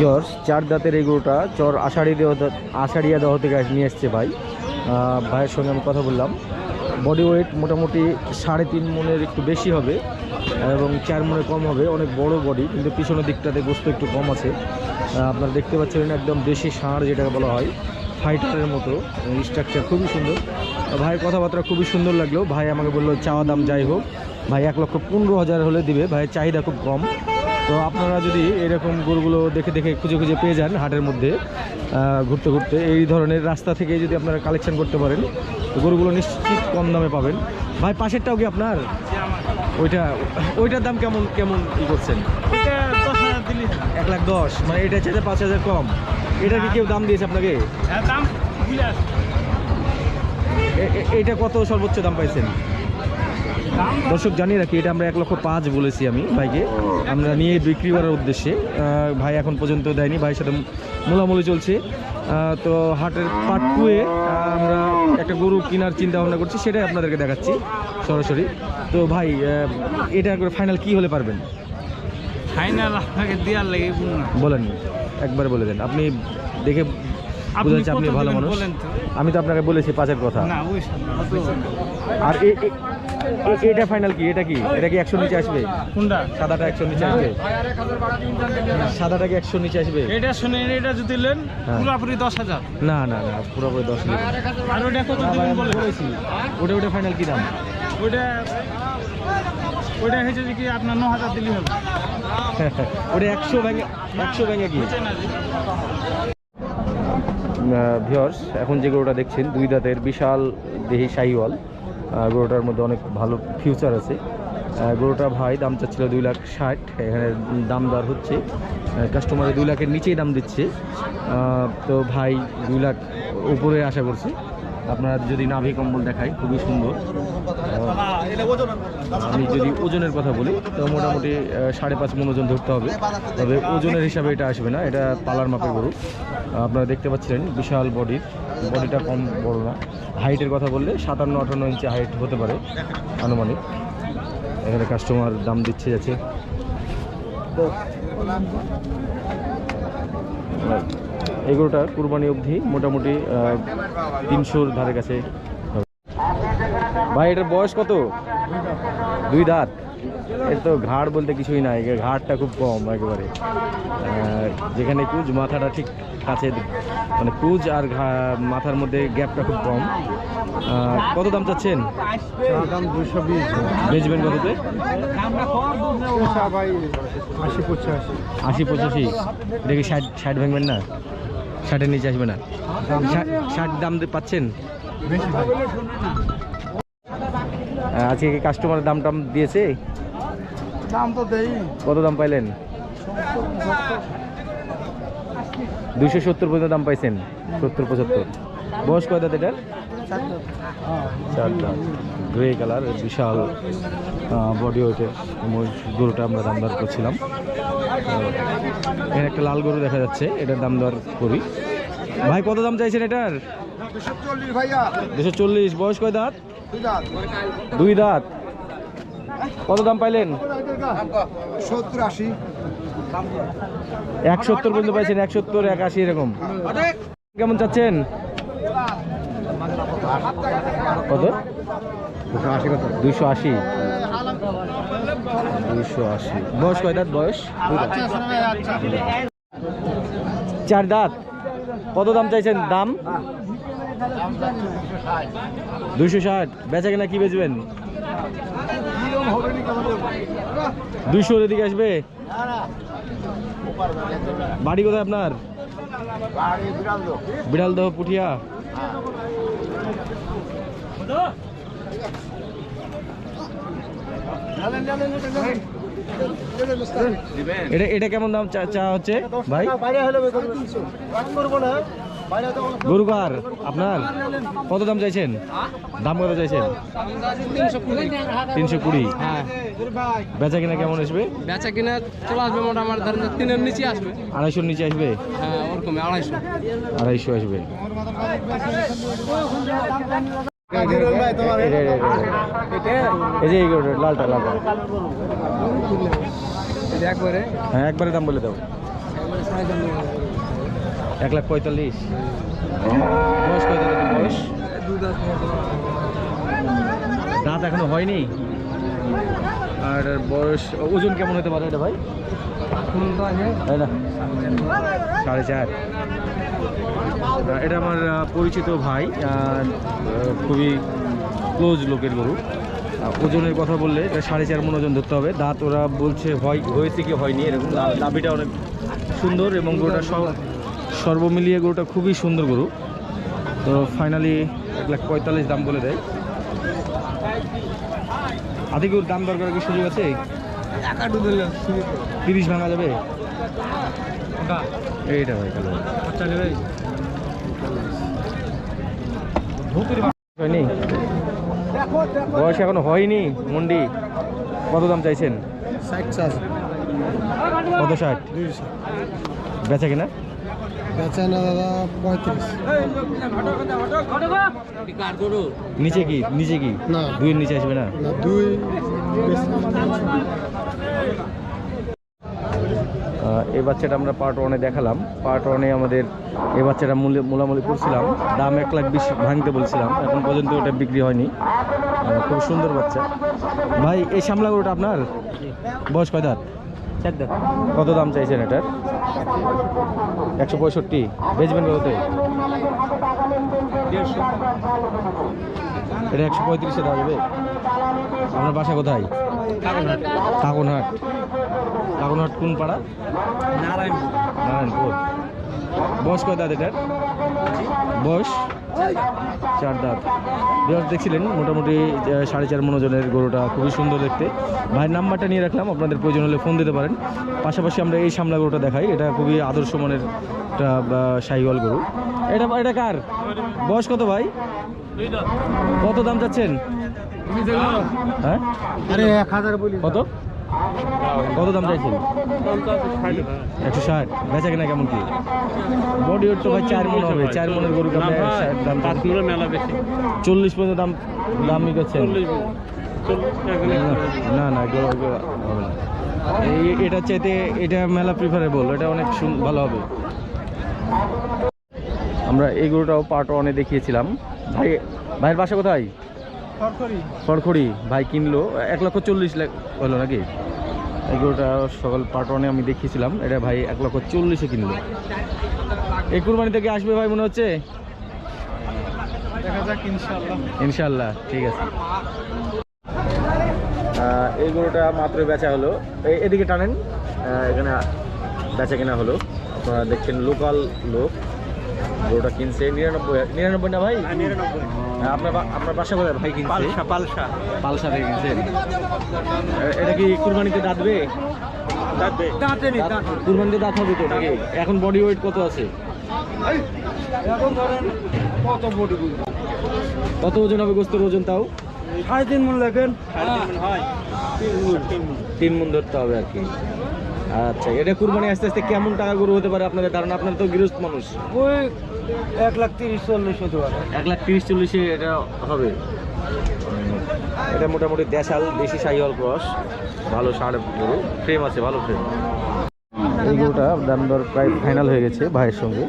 George চার দাঁতের এই গরুটা, চর আষাঢ়ি দেহ আষাঢ়িয়া দেহ থেকে নিয়ে এসছে ভাই। ভাইয়ের সঙ্গে আমি কথা বললাম। বডি ওয়েট মোটামুটি সাড়ে তিন মনের একটু বেশি হবে এবং চার মনে কম হবে, অনেক বড় বডি কিন্তু পিছনের দিকটাতে গোস্ত একটু কম আছে। আপনারা দেখতে পাচ্ছেন একদম দেশি ষাঁড় যেটাকে বলা হয় ফাইটারের মতো। স্ট্রাকচার খুবই সুন্দর। ভাইয়ের কথাবার্তা খুবই সুন্দর লাগল। ভাই আমাকে বলল, চাওয়া দাম যাই হোক। ভাই এক লক্ষ পনেরো হাজার হলে দিবে। ভাইয়ের চাহিদা খুব কম। তো আপনারা যদি এরকম গরুগুলো দেখে দেখে খুঁজে খুঁজে পেয়ে যান হাটের মধ্যে ঘুরতে ঘুরতে এই ধরনের রাস্তা থেকে যদি আপনারা কালেকশন করতে পারেন তো গরুগুলো নিশ্চিত কম দামে পাবেন। ভাই পাশেরটাও কি আপনার? ওইটা ওইটার দাম কেমন কেমন ই করছেন? এটা এক লাখ দশ মানে এটা চাইতে পাঁচ হাজার কম। এটা কি কেউ দাম দিয়েছে আপনাকে? হ্যাঁ দাম বুঝে আসে এ- এ- এইটা কত সর্বোচ্চ দাম পাইছেন? দর্শক জানি রাখি এটা আমরা এক লক্ষ পাঁচ বলেছি আমি ভাইকে। আমরা নিয়ে বিক্রি করার উদ্দেশ্যে। ভাই এখন পর্যন্ত দেয়নি ভাইয়ের সাথে মূলামূলি চলছে। তো হাটের পার্ট টুয়ে আমরা একটা গরু কেনার চিন্তা ভাবনা করছি সেটাই আপনাদেরকে দেখাচ্ছি সরাসরি। তো ভাই এটা করে ফাইনাল কি হলে পারবেন? ফাইনাল আপনাকে দেওয়ার লাগে বলেন একবার বলে দেন। আপনি দেখে আপনি আপনি ভালো মানুষ। আমি তো আপনাকে বলেছি পাঁচের কথা। আর এটা ফাইনাল কি? এটা কি? এটা কি একশো নিচে আসবে? সাদাটা একশো নিচে আসবে। সাদাটা কি একশো নিচে আসবে? এটা শুনে এটা যদি নেন হ্যাঁ। পুরোপুরি দশ হাজার। না না না পুরোপুরি দশ নেবে আর ওটা কত বলেছি। ওটা ওটা ফাইনাল কি দাম? ওটা ওটা হয়েছে যে কি আপনার ন হাজার দিলি হবে। ওটা একশো ব্যাঙ্গে একশো ব্যাঙ্গে কি? ভিওর্স এখন যে গরুটা দেখছেন, দুই দাঁতের বিশাল দেহি শাহিওয়াল গরুটার মধ্যে অনেক ভালো ফিউচার আছে। গরুটা ভাই দাম চাচ্ছিল দুই লাখ ষাট, এখানে দাম দর হচ্ছে। কাস্টমারে দুই লাখের নিচেই দাম দিচ্ছে। তো ভাই দুই লাখ উপরে আশা করছি। আপনারা যদি নাভি কম্বল দেখায় খুবই সুন্দর। আমি যদি ওজনের কথা বলি তো মোটামুটি সাড়ে পাঁচ মন ওজন ধরতে হবে। তবে ওজনের হিসাবে এটা আসবে না এটা পালার মাপের গরু। আপনারা দেখতে পাচ্ছিলেন বিশাল বডির বডিটা কম বড় না। হাইটের কথা বললে সাতান্ন আটান্ন ইঞ্চি হাইট হতে পারে আনুমানিক। এখানে কাস্টমার দাম দিচ্ছে যাচ্ছে। এই গরুটা কুরবানি অবধি মোটামুটি তিনশোর ধারে কাছে। ভাই এটার বয়স কত? দুই দাঁত। এর তো ঘাড় বলতে কিছুই নাই ঘাড়টা খুব কম একেবারে। যেখানে কুজ মাথাটা ঠিক কাছে মানে কুজ আর মাথার মধ্যে গ্যাপটা খুব কম। কত দাম চাচ্ছেন? দাম দুশো বিশ। বেচবেন কততে? আশি পঁচাশি। আশি পঁচাশি? কি ষাট ষাট ভাঙবেন না? ষাটের নিচে আসবে না। ষাট- দাম পাচ্ছেন? আজকে কি কাস্টমার দাম টাম দিয়েছে? দাম তো দেই। কত দাম পাইলেন? দুশো সত্তর পর্যন্ত দাম পাইছেন। সত্তর পঁচাত্তর। বয়স কয় দাঁত এটার? চার দাঁত গ্রে কালার বিশাল বডি ওয়েটের গরুটা আমরা দাম দর করছিলাম। এখানে একটা লাল গরু দেখা যাচ্ছে। এটার দাম দর করি। ভাই কত দাম চাইছেন এটার? দুশো চল্লিশ। বয়স কয় দাঁত? দুই দাঁত। কত দাম পাইলেন? সত্তর আশি। এক সত্তর পর্যন্ত পাইছেন এক সত্তর এক আশি এরকম। কেমন চাচ্ছেন? কত? দুইশো আশি। দুইশো আশি। বয়স কয় দাঁত বয়স? চার দাঁত। কত দাম চাইছেন দাম? দুইশো ষাট। বেচা কিনা কি বেচবেন? দুইশোর এদিকে আসবে? বাড়ি কোথায় আপনার? বিড়ালদহ পুঠিয়া। এটা এটা কেমন দাম চা হচ্ছে, ভাই? গরু কার আপনার কত দাম চাইছেন? দাম কত চাইছেন? তিনশো কুড়ি। হ্যাঁ। বেচা কিনা কেমন আসবে? বেচা কিনা চলে আসবে মোটামুটি ধরেন তিনের নিচে আসবে। আড়াইশোর নিচে আসবে? হ্যাঁ ওরকম আড়াইশো। আড়াইশো আসবে। এই যে লালটা লালটা। একবারে? হ্যাঁ একবারে দাম বলে দাও। এক লাখ পঁয়তাল্লিশ। বয়স কত বয়স? দাঁত এখনও হয়নি? আর বয়স, ওজন কেমন হতে পারে এটা ভাই? সাড়ে চার। এটা আমার পরিচিত ভাই খুবই ক্লোজ লোকের গরু। ওজনের কথা বললে এটা সাড়ে চার মন ওজন ধরতে হবে। দাঁত ওরা বলছে হয়, হয়েছে কি হয়নি, এরকম দাবিটা অনেক সুন্দর এবং গরুটা সব- সর্বমিলিয়ে গরুটা খুবই সুন্দর গরু। তো ফাইনালি এক লাখ পঁয়তাল্লিশ দাম বলে দেয়। আদি গরুর দাম দরকার কি সুযোগ আছে? তিরিশ ভাঙা যাবে? এইটা ভাই কালো হয়নি? বয়স এখনও হয়নি মন্ডি। কত দাম চাইছেন? কত ষাট। বেচা কিনা? বেচা দাদা পঁয়ত্রিশ। নিচে কি? নিচে কি? না। দুইয়ের নিচে আসবে না? দুই এই বাচ্চাটা আমরা পার্ট ওয়ানে দেখালাম। পার্ট ওয়ানে আমাদের এই বাচ্চাটা মূল্য মূলামূলি করছিলাম। দাম এক লাখ বিশ ভাঙতে বলছিলাম। এখন পর্যন্ত ওটা বিক্রি হয়নি। খুব সুন্দর বাচ্চা। ভাই এই সামলা গরুটা আপনার? বয়স কয় দাঁত। কত দাম চাইছেন এটার? একশো পঁয়ষট্টি বেচবেন কততে এটা একশো পঁয়ত্রিশে দেওয়া যাবে। আপনার বাসা কোথায়? কাকনহাট। কাকনহাট কোন পাড়া? নারায়ণপুর। নারায়ণপুর। বয়স কয় দাঁত এটার? বয়স? চার দাঁত। বিহার দেখছিলেন? মোটামুটি সাড়ে চার মন ওজনের গরুটা খুবই সুন্দর দেখতে। ভাইয়ের নাম্বারটা নিয়ে রাখলাম আপনাদের প্রয়োজন হলে ফোন দিতে পারেন। পাশাপাশি আমরা এই সামলা গরুটা দেখাই এটা খুবই আদর্শ মানের একটা সাইওয়াল গরু। এটা এটা কার? বয়স কত ভাই? কত দাম চাচ্ছেন? হ্যাঁ আরে এক হাজার কত? কত দাম চাইছেন? একশো ষাট। বেচা কিনা কেমন কি? বডি ওয়েট তো ভাই চার মন হবে চার মনের গরু দাম মেলা বেশি। চল্লিশ পর্যন্ত দাম দামই করছেন? না না হবে না। এটা চাইতে এটা মেলা প্রিফারেবল এটা অনেক ভালো হবে। আমরা এই গরুটাও পার্ট ওয়ানে দেখিয়েছিলাম। ভাই ভাইয়ের বাসা কোথায়? খড়খড়ি? ভাই কিনলো এক লক্ষ চল্লিশ লাখ হলো নাকি? এই গরুটা সকাল পার্ট ওয়ানে আমি দেখিয়েছিলাম এটা ভাই এক লক্ষ চল্লিশে কিনলো। এই কুরবানি থেকে আসবে ভাই মনে হচ্ছে? ইনশাল্লাহ ইনশাল্লাহ ঠিক আছে। এই গরুটা মাত্র বেচা হলো। এই- এদিকে টানেন এখানে বেচা কেনা হলো। আপনারা দেখছেন লোকাল লোক। গরুটা কিনছে নিরানব্বই নিরানব্বই না ভাই? আপনার আপনার বাসা কোথায় ভাই কিনছে? পালসা পালসা। পালসা থেকে কিনছেন এটা কি কুরবানিতে দাঁতবে দাঁতে। নি দাঁত। কুরবানিতে দাঁত হবে তো নাকি? এখন বডি ওয়েট কত আছে? কত বডি কত ওজন হবে গোস্তর ওজন তাও? সাড়ে তিন মন মন হয়। তিন মন ধরতে হবে আর কি। আচ্ছা এটা কুরবানি আস্তে আস্তে কেমন টাকা গরু হতে পারে আপনাদের ধারণা? আপনার তো গৃহস্থ মানুষ। ওই এক লাখ তিরিশ চল্লিশ হতে পারে। এক লাখ তিরিশ চল্লিশে এটা হবে। এটা মোটামুটি দেশাল দেশি সাইহল ক্রস। ভালো সার গরু ফ্রেম আছে ভালো ফ্রেম এই গরুটা দাম দর প্রায় ফাইনাল হয়ে গেছে ভাইয়ের সঙ্গে।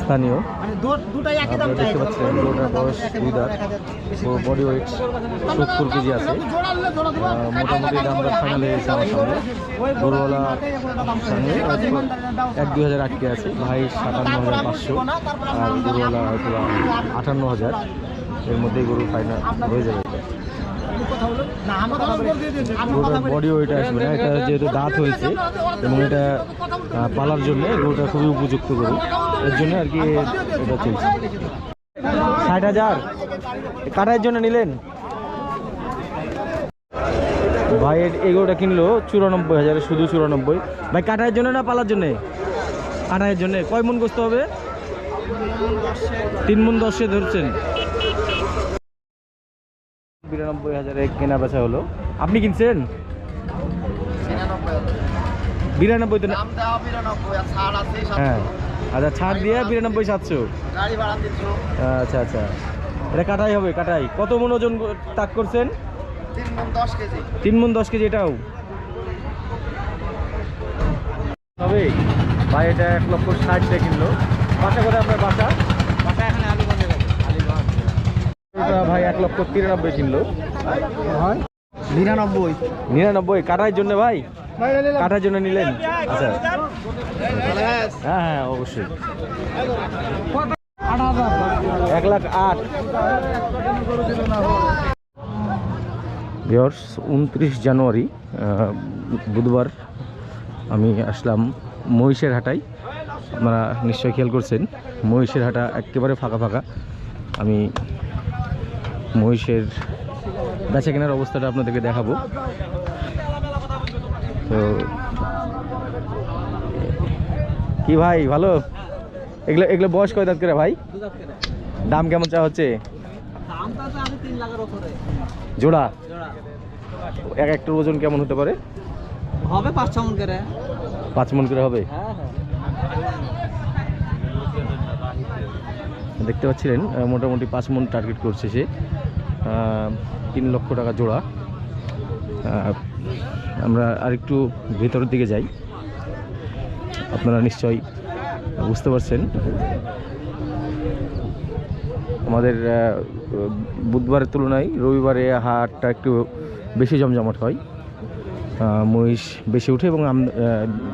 স্থানীয়। আপনারা দেখতে পাচ্ছেন গরুটার বয়স দুই দাঁত। বডি ওয়েট সত্তর কেজি আছে। মোটামুটি দাম দর ফাইনাল হয়ে গেছে আমার সঙ্গে। গরুওয়ালা সঙ্গে এক দুই হাজার আটকে আছে। ভাই সাতান্ন হাজার পাঁচশো, আর গরুওয়ালা হয়তো আটান্ন হাজার। এর মধ্যেই গরু ফাইনাল হয়ে যাবে। বডি ওয়েট আসবে না, এটা যেহেতু দাঁত হয়েছে এবং এটা পালার জন্য গরুটা খুবই উপযুক্ত গরু। এর জন্য আর কি এটা চলছে। ষাট হাজার। কাটার জন্য নিলেন? ভাই, এ- এই কিনলো চুরানব্বই হাজারে, শুধু চুরানব্বই। ভাই, কাটার জন্য না পালার জন্যে? কাটার জন্য। কয় মন গোস্ত হবে? তিন মন দশে ধরছেন। বিরানব্বই হাজারে কেনা বেচা হলো। আপনি কিনছেন? বিরানব্বই তো হ্যাঁ। আচ্ছা ছাড় দিয়ে বিরানব্বই সাতশো। আচ্ছা আচ্ছা। এটা কাটাই হবে কাটাই। কত মন ওজন তাক করছেন? তিন মন দশ কেজি। এটাও। তবে ভাই এটা এক লক্ষ ষাট টাকা কিনলো। বাসা করে আপনার বাসা এটা ভাই এক লক্ষ তিরানব্বই কিনলো নিরানব্বই। নিরানব্বই কাটার জন্য ভাই? কাটার জন্য নিলেন? আচ্ছা। হ্যাঁ হ্যাঁ অবশ্যই। এক লাখ আট। ভিওর্স উনত্রিশ জানুয়ারি বুধবার আমি আসলাম মহিষের হাটায়। আপনারা নিশ্চয়ই খেয়াল করছেন মহিষের হাটা একেবারে ফাঁকা ফাঁকা। আমি মহিষের বেচা কেনার অবস্থাটা আপনাদেরকে দেখাবো। তো কি ভাই ভালো? এগুলো এগুলো বয়স কয় দাঁত করে ভাই? দাম কেমন চা হচ্ছে? জোড়া? এক একটার ওজন কেমন হতে পারে? হবে পাঁচ ছ মন করে। পাঁচ মন করে হবে? হ্যাঁ হ্যাঁ। দেখতে পাচ্ছিলেন মোটামুটি পাঁচ মন টার্গেট করছে সে। তিন লক্ষ টাকা জোড়া। আমরা আরেকটু ভেতরের দিকে যাই। আপনারা নিশ্চয়ই বুঝতে পারছেন। আমাদের বুধবারের তুলনায় রবিবারে হাটটা একটু বেশি জমজমাট হয়। মহিষ বেশি উঠে এবং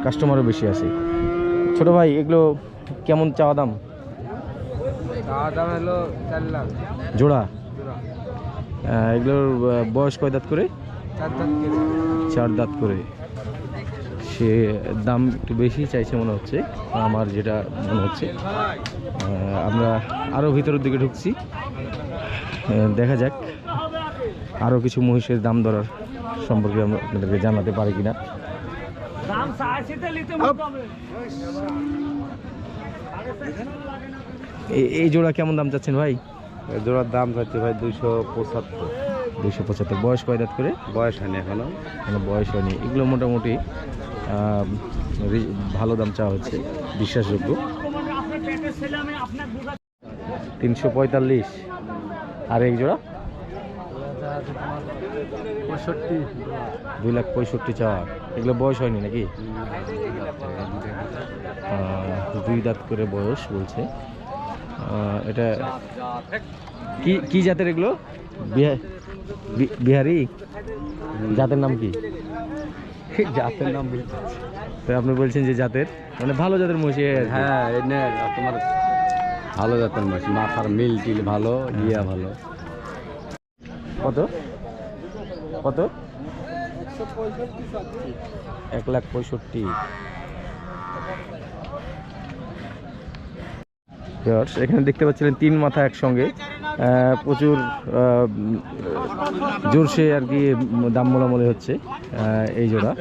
কাস্টমারও বেশি আসে। ছোট ভাই এগুলো কেমন চাওয়া দাম? খাওয়া দাম হলো চার লাখ। জোড়া? এগুলোর বয়স কয় দাঁত করে? চার দাঁত করে। সে দাম একটু বেশি চাইছে মনে হচ্ছে আমার যেটা মনে হচ্ছে। আমরা আরও ভিতরের দিকে ঢুকছি। দেখা যাক আরও কিছু মহিষের দাম দরার সম্পর্কে আমরা আপনাদেরকে জানাতে পারি কিনা। এই- এই জোড়া কেমন দাম চাচ্ছেন ভাই? জোড়ার দাম চাচ্ছে ভাই দুইশো পঁচাত্তর। দুইশো পঁচাত্তর। বয়স কয় দাঁত করে? বয়স হয়নি এখনও। কোনো বয়স হয়নি। এগুলো মোটামুটি ভালো দাম চাওয়া হচ্ছে বিশ্বাসযোগ্য। তিনশো পঁয়তাল্লিশ। আর এক জোড়া? পঁয়ষট্টি দুই লাখ পঁয়ষট্টি চাওয়া। এগুলো বয়স হয়নি নাকি? দুই দাঁত করে বয়স বলছে। এটা কি কি জাতের এগুলো? বিহারি। জাতের নাম কি? জাতের নাম তো আপনি বলছেন যে জাতের। মানে ভালো জাতের মহিষি হ্যাঁ এনে তোমার ভালো জাতের মাছ মাথার মিল টিল ভালো ইয়া ভালো। কত? কত? এক লাখ পঁয়ষট্টি। এখানে দেখতে পাচ্ছিলেন তিন মাথা একসঙ্গে। প্রচুর জোরসে আর কি দাম মোলামুলি হচ্ছে। এই জোড়া।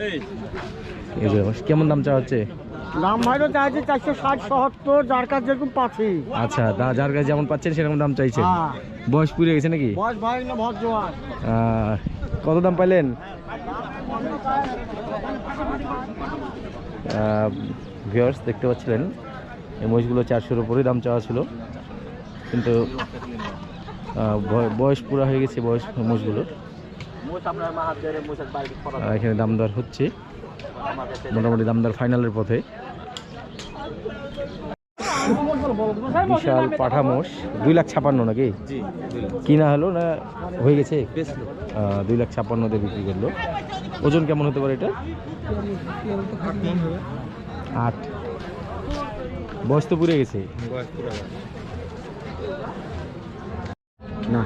এই জোড়া কেমন দাম চাওয়া হচ্ছে? দাম ভাইরও চাইছে চারশো ষাট সত্তর যার কাছে যেরকম পাচ্ছি। আচ্ছা যার কাছে যেমন পাচ্ছেন সেরকম দাম চাইছেন। হ্যাঁ। বয়স পুড়ে গেছে নাকি? কত দাম পাইলেন? দেখতে পাচ্ছিলেন। এই মহিষগুলো চারশোর উপরেই দাম চাওয়া ছিল। কিন্তু বয়- বয়স পুরা হয়ে গেছে বয়স মহিষগুলোর। এখানে দামদার হচ্ছে। মোটামুটি দামদার ফাইনালের পথে। বিশাল পাঠা মোষ। দুই লাখ ছাপান্ন নাকি? কিনা হলো না হয়ে গেছে? দুই লাখ ছাপ্পান্ন দিয়ে বিক্রি করল। ওজন কেমন হতে পারে এটা? আট। বয়স তো পুড়ে গেছে। না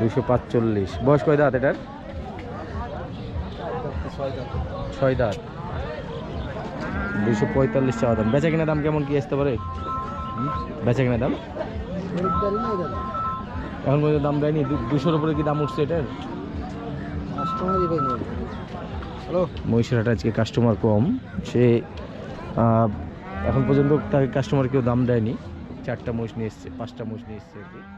দুশো পাঁচচল্লিশ। বয়স কয় দাঁত এটার? ছয় দাঁত। দুশো পঁয়তাল্লিশ চাওয়া দাম। বেচা কিনা দাম কেমন কি আসতে পারে? বেচা কিনা দাম? এখন পর্যন্ত দাম দেয়নি। দুশোর উপরে কি দাম উঠছে এটার? হ্যালো? মহিষের আজকে কাস্টমার কম। সে এখন পর্যন্ত তাকে কাস্টমার কেউ দাম দেয়নি। চারটা মোষ নিয়ে এসছে, পাঁচটা মোষ নিয়ে এসছে আর কি।